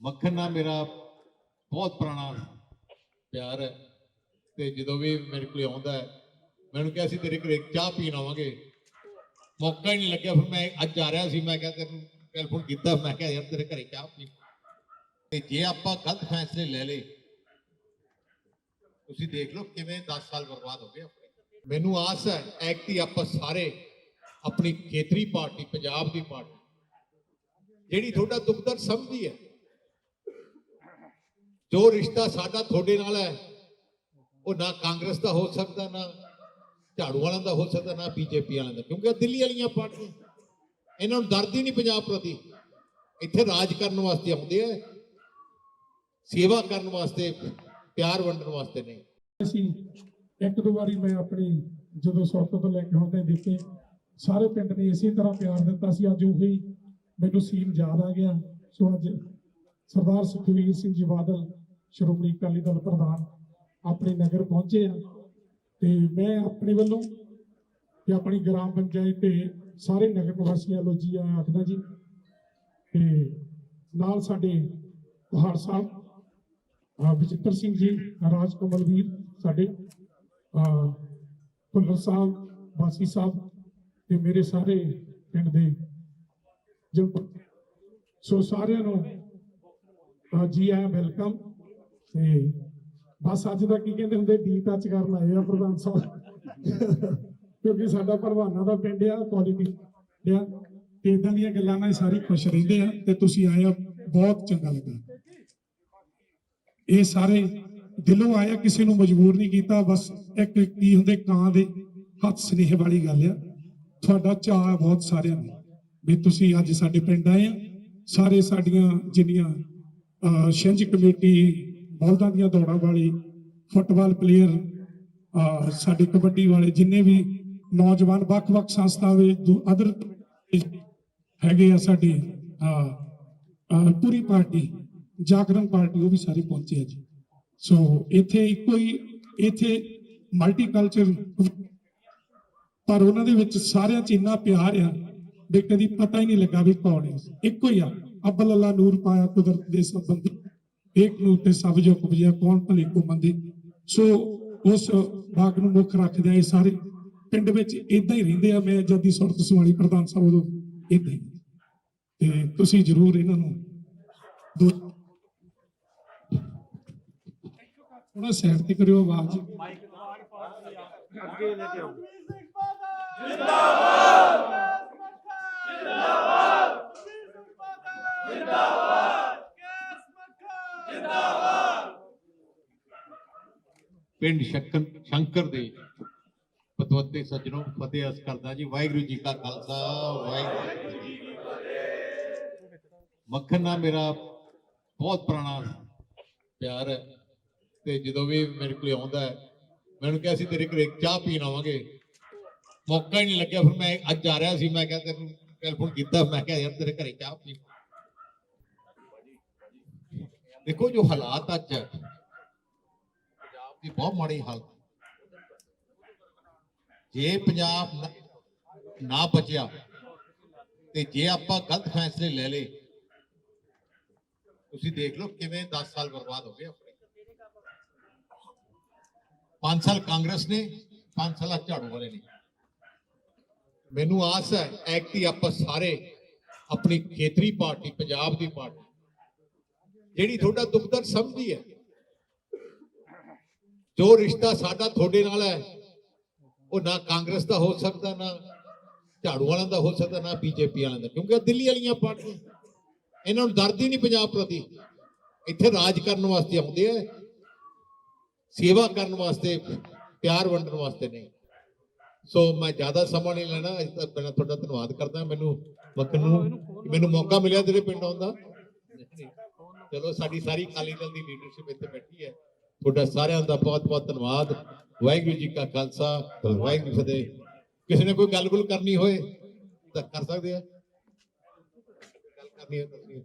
ਮੱਖਣ ਨਾਲ ਮੇਰਾ ਬਹੁਤ ਪੁਰਾਣਾ ਪਿਆਰ ਹੈ ਤੇ ਜਦੋਂ ਵੀ ਮੇਰੇ ਕੋਲ ਆਉਂਦਾ ਹੈ ਮੈਨੂੰ ਕਿਹਾ ਸੀ ਤੇਰੇ ਘਰੇ ਚਾਹ ਪੀਣ ਆਵਾਂਗੇ। ਮੌਕਾ ਹੀ ਨਹੀਂ ਲੱਗਿਆ, ਫਿਰ ਮੈਂ ਅੱਜ ਆ ਰਿਹਾ ਸੀ, ਮੈਂ ਕਿਹਾ ਤੈਨੂੰ ਟੈਲੀਫੋਨ ਕੀਤਾ, ਮੈਂ ਕਿਹਾ, ਯਾਰ, ਤੇਰੇ ਘਰੇ ਚਾਹ ਪੀ ਤੇ ਜੇ ਆਪਾਂ ਗਲਤ ਫੈਸਲੇ ਲੈ ਲਏ, ਤੁਸੀਂ ਦੇਖ ਲਓ ਕਿਵੇਂ 10 ਸਾਲ ਬਰਬਾਦ ਹੋ ਗਏ ਮੈਨੂੰ ਆਸ ਹੈ, ਐਕਟੀ ਆਪਾਂ ਸਾਰੇ ਆਪਣੀ ਖੇਤਰੀ ਪਾਰਟੀ, ਪੰਜਾਬ ਦੀ ਪਾਰਟੀ, ਜਿਹੜੀ ਤੁਹਾਡਾ ਦੁੱਖ ਦਰਦ ਸਮਝਦੀ ਹੈ। ਜੋ ਰਿਸ਼ਤਾ ਸਾਡਾ ਤੁਹਾਡੇ ਨਾਲ ਹੈ, ਉਹ ਨਾ ਕਾਂਗਰਸ ਦਾ ਹੋ ਸਕਦਾ, ਨਾ ਝਾੜੂ ਵਾਲਿਆਂ ਦਾ ਹੋ ਸਕਦਾ, ਨਾ ਬੀਜੇਪੀ ਵਾਲਿਆਂ ਦਾ। ਕਿਉਂਕਿ ਦਿੱਲੀ ਵਾਲੀਆਂ ਪਾਰਟੀਆਂ, ਇਹਨਾਂ ਨੂੰ ਦਰਦ ਹੀ ਨਹੀਂ ਪੰਜਾਬ ਪ੍ਰਤੀ। ਇੱਥੇ ਰਾਜ ਕਰਨ ਵਾਸਤੇ ਆਉਂਦੇ ਆ, ਸੇਵਾ ਕਰਨ ਵਾਸਤੇ, ਪਿਆਰ ਵੰਡਣ ਵਾਸਤੇ ਨਹੀਂ। ਅਸੀਂ ਇੱਕ ਦੋ ਵਾਰੀ ਮੈਂ ਆਪਣੀ ਜਦੋਂ ਸੁਰਤ ਤੋਂ ਲੈ ਕੇ ਹੁਣ ਤੱਕ ਦੇਖੇ ਸਾਰੇ ਪਿੰਡ ਨੇ ਇਸੇ ਤਰ੍ਹਾਂ ਪਿਆਰ ਦਿੱਤਾ ਸੀ। ਅੱਜ ਉਹੀ ਮੈਨੂੰ ਸੀਨ ਯਾਦ ਆ ਗਿਆ। ਸੋ ਅੱਜ ਸਰਦਾਰ ਸੁਖਵੀਰ ਸਿੰਘ ਜੀ ਬਾਦਲ ਸ਼੍ਰੋਮਣੀ ਅਕਾਲੀ ਦਲ ਪ੍ਰਧਾਨ ਆਪਣੇ ਨਗਰ ਪਹੁੰਚੇ ਆ। ਤੇ ਮੈਂ ਆਪਣੇ ਵੱਲੋਂ ਤੇ ਆਪਣੀ ਗ੍ਰਾਮ ਪੰਚਾਇਤ ਤੇ ਸਾਰੇ ਨਗਰ ਨਿਵਾਸੀਆਂ ਨੂੰ ਜੀ ਆਇਆਂ ਆਖਦਾ ਜੀ ਤੇ ਨਾਲ ਸਾਡੇ ਪਹਾੜ ਸਾਹਿਬ, ਅਹ ਸਿੰਘ ਜੀ, ਰਾਜ ਕਮਲਵੀਰ ਸਾਡੇ ਭੁੱਲਰ ਸਾਹਿਬ ਬਾਸੀ ਸਾਹਿਬ ਤੇ ਮੇਰੇ ਸਾਰੇ ਪਿੰਡ ਦੇ ਜੋ ਸੋ ਸਾਰਿਆਂ ਨੂੰ ਜੀ ਆਇਆਂ ਵੈਲਕਮ। ਤੇ ਬਸ ਅੱਜ ਦਾ ਕੀ ਕਹਿੰਦੇ ਹੁੰਦੇ ਡੀ ਟੱਚ ਕਰਨ ਆਏ ਆ ਪ੍ਰਧਾਨ ਸਾਹਿਬ। ਕਿਉਂਕਿ ਸਾਡਾ ਭਰਵਾਨਾ ਦਾ ਪਿੰਡ ਆ ਕੁਆਲਿਟੀ ਆ। ਤੇ ਇਦਾਂ ਦੀਆਂ ਗੱਲਾਂ ਨਾਲ ਸਾਰੇ ਖੁਸ਼ ਰਹਿੰਦੇ ਆ ਤੇ ਤੁਸੀਂ ਆਏ ਆ ਬਹੁਤ ਚੰਗਾ ਲੱਗਾ। ਇਹ ਸਾਰੇ ਦਿਲੋਂ ਆਇਆ ਕਿਸੇ ਨੂੰ ਮਜਬੂਰ ਨਹੀਂ ਕੀਤਾ ਬਸ ਇੱਕ ਕੀ ਹੁੰਦੇ ਕਾਂ ਦੇ ਹੱਥ ਸਨੇਹ ਵਾਲੀ ਗੱਲ ਆ। ਤੁਹਾਡਾ ਚਾਅ ਬਹੁਤ ਸਾਰਿਆਂ ਨੂੰ ਵੀ ਤੁਸੀਂ ਅੱਜ ਸਾਡੇ ਪਿੰਡ ਆਏ ਆ। ਸਾਰੇ ਸਾਡੀਆਂ ਜਿੰਨੀਆਂ ਅਹ, ਛਿੰਝ ਕਮੇਟੀ ਬਲਦਾਂ ਦੀਆਂ ਦੌੜਾਂ ਵਾਲੀ ਫੁੱਟਬਾਲ ਪਲੇਅਰ ਸਾਡੇ ਕਬੱਡੀ ਵਾਲੇ ਜਿੰਨੇ ਵੀ ਨੌਜਵਾਨ ਵੱਖ-ਵੱਖ ਸੰਸਥਾਵਾਂ ਅਦਰ ਹੈਗੇ ਆ ਸਾਡੇ ਪੂਰੀ ਪਾਰਟੀ, ਜਾਗਰਣ ਪਾਰਟੀ, ਉਹ ਵੀ ਸਾਰੇ ਪਹੁੰਚੇ ਆ ਜੀ। ਸੋ ਇੱਥੇ ਇੱਕੋ ਹੀ, ਇੱਥੇ ਮਲਟੀਕਲਚਰ ਪਰ ਉਹਨਾਂ ਦੇ ਵਿੱਚ ਸਾਰਿਆਂ 'ਚ ਇੰਨਾ ਪਿਆਰ ਆ ਵੀ ਕਦੀ ਪਤਾ ਹੀ ਨਹੀਂ ਲੱਗਾ ਵੀ ਕੌਣ ਹੈ ਇੱਕੋ ਹੀ ਆ, ਅੱਬਲ ਅੱਲਾ ਨੂਰ ਪਾਇਆ ਕੁਦਰਤ ਦੇ ਸੰਬੰਧੀ। ਏਕ ਨੂੰ ਤੇ ਸਭ ਜੋ ਕੁਬਜਿਆ ਕੌਣ ਭਲੇ ਕੋ ਮੰਦੇ ਸੋ ਉਸ ਬਾਗ ਨੂੰ ਮੁੱਖ ਰੱਖਦੇ ਆ ਇਹ ਸਾਰੇ ਪਿੰਡ ਵਿੱਚ ਇਦਾਂ ਹੀ ਰਹਿੰਦੇ ਆ। ਮੈਂ ਜਦ ਦੀ ਸੁਰਤ ਸੁਆਣੀ ਪ੍ਰਧਾਨ ਸਾਹਿਬ ਉਦੋਂ ਇਦਾਂ ਹੀ। ਤੇ ਤੁਸੀਂ ਜਰੂਰ ਇਹਨਾਂ ਨੂੰ ਦੋ ਥੋੜਾ ਸਾਈਡ ਤੇ ਕਰਿਓ ਆਵਾਜ਼। ਪਿੰਡ ਸ਼ੰਕਰ ਦੇ ਪਤਵੰਤੇ ਸੱਜਣੋ ਫਤਿਹ ਅਸ ਕਰਦਾ ਜੀ। ਵਾਹਿਗੁਰੂ ਜੀ ਕਾ ਖਾਲਸਾ, ਵਾਹਿਗੁਰੂ ਜੀ ਕੀ ਫਤਿਹ। ਮੱਖਣ ਨਾਲ ਮੇਰਾ ਬਹੁਤ ਪੁਰਾਣਾ ਪਿਆਰ ਹੈ ਤੇ ਜਦੋਂ ਵੀ ਮੇਰੇ ਕੋਲ ਆਉਂਦਾ ਹੈ ਮੈਨੂੰ ਕਿਹਾ ਸੀ ਤੇਰੇ ਘਰੇ ਚਾਹ ਪੀਣ ਆਵਾਂਗੇ। ਮੌਕਾ ਹੀ ਨਹੀਂ ਲੱਗਿਆ, ਫਿਰ ਮੈਂ ਅੱਜ ਆ ਰਿਹਾ ਸੀ, ਮੈਂ ਕਿਹਾ ਤੈਨੂੰ ਟੈਲੀਫੋਨ ਕੀਤਾ, ਮੈਂ ਕਿਹਾ, ਯਾਰ, ਤੇਰੇ ਘਰੇ ਚਾਹ ਪੀ। ਦੇਖੋ ਜੋ ਹਾਲਾਤ ਅੱਜ ਹੈ ਦੀ ਬਹੁਤ ਮਾੜੀ ਹਾਲਤ ਜੇ ਪੰਜਾਬ ਨਾ- ਬਚਿਆ ਤੇ ਜੇ ਆਪਾਂ ਗਲਤ ਫੈਸਲੇ ਲੈ ਲਏ, ਤੁਸੀਂ ਦੇਖ ਲਓ ਕਿਵੇਂ 10 ਸਾਲ ਬਰਬਾਦ ਹੋ ਗਏ ਆਪਣੇ। 5 ਸਾਲ ਕਾਂਗਰਸ ਨੇ 5 ਸਾਲ ਝਾੜੂ ਵਾਲੇ ਨੇ। ਮੈਨੂੰ ਆਸ ਹੈ ਐਕਟੀ ਆਪਾਂ ਸਾਰੇ ਆਪਣੀ ਖੇਤਰੀ ਪਾਰਟੀ, ਪੰਜਾਬ ਦੀ ਪਾਰਟੀ, ਜਿਹੜੀ ਤੁਹਾਡਾ ਦੁੱਖ ਦਰਦ ਸਮਝਦੀ ਹੈ। ਜੋ ਰਿਸ਼ਤਾ ਸਾਡਾ ਤੁਹਾਡੇ ਨਾਲ ਹੈ, ਉਹ ਨਾ ਕਾਂਗਰਸ ਦਾ ਹੋ ਸਕਦਾ, ਨਾ ਝਾੜੂ ਵਾਲਿਆਂ ਦਾ ਹੋ ਸਕਦਾ, ਨਾ ਬੀਜੇਪੀ ਵਾਲਿਆਂ ਦਾ, ਕਿਉਂਕਿ ਦਿੱਲੀ ਵਾਲੀਆਂ ਪਾਰਟੀਆਂ, ਇਹਨਾਂ ਨੂੰ ਦਰਦ ਹੀ ਨਹੀਂ ਪੰਜਾਬ ਪ੍ਰਤੀ। ਇੱਥੇ ਰਾਜ ਕਰਨ ਵਾਸਤੇ ਆਉਂਦੇ ਆ, ਸੇਵਾ ਕਰਨ ਵਾਸਤੇ, ਪਿਆਰ ਵੰਡਣ ਵਾਸਤੇ ਨਹੀਂ। ਸੋ ਮੈਂ ਜ਼ਿਆਦਾ ਸਮਾਂ ਨਹੀਂ ਲੈਣਾ ਇਸ ਤੋਂ ਪਹਿਲਾਂ ਤੁਹਾਡਾ ਧੰਨਵਾਦ ਕਰਦਾ, ਮੈਨੂੰ ਮੱਖਣ ਨੂੰ, ਮੈਨੂੰ ਮੌਕਾ ਮਿਲਿਆ ਤੇਰੇ ਪਿੰਡ ਆਉਣ ਦਾ। ਚਲੋ, ਸਾਡੀ ਸਾਰੀ ਅਕਾਲੀ ਦਲ ਦੀ ਲੀਡਰਸ਼ਿਪ ਇੱਥੇ ਬੈਠੀ ਹੈ। ਤੁਹਾਡਾ ਸਾਰਿਆਂ ਦਾ ਬਹੁਤ ਬਹੁਤ ਧੰਨਵਾਦ। ਵਾਹਿਗੁਰੂ ਜੀ ਕਾ ਖਾਲਸਾ, ਵਾਹਿਗੁਰੂ ਫਤਿਹ। ਕਿਸੇ ਨੇ ਕੋਈ ਗੱਲ ਗੁੱਲ ਕਰਨੀ ਹੋਏ ਤਾਂ ਕਰ ਸਕਦੇ ਆ। ਗੱਲ ਕਰਨੀ ਹੈ ਤੁਸੀਂ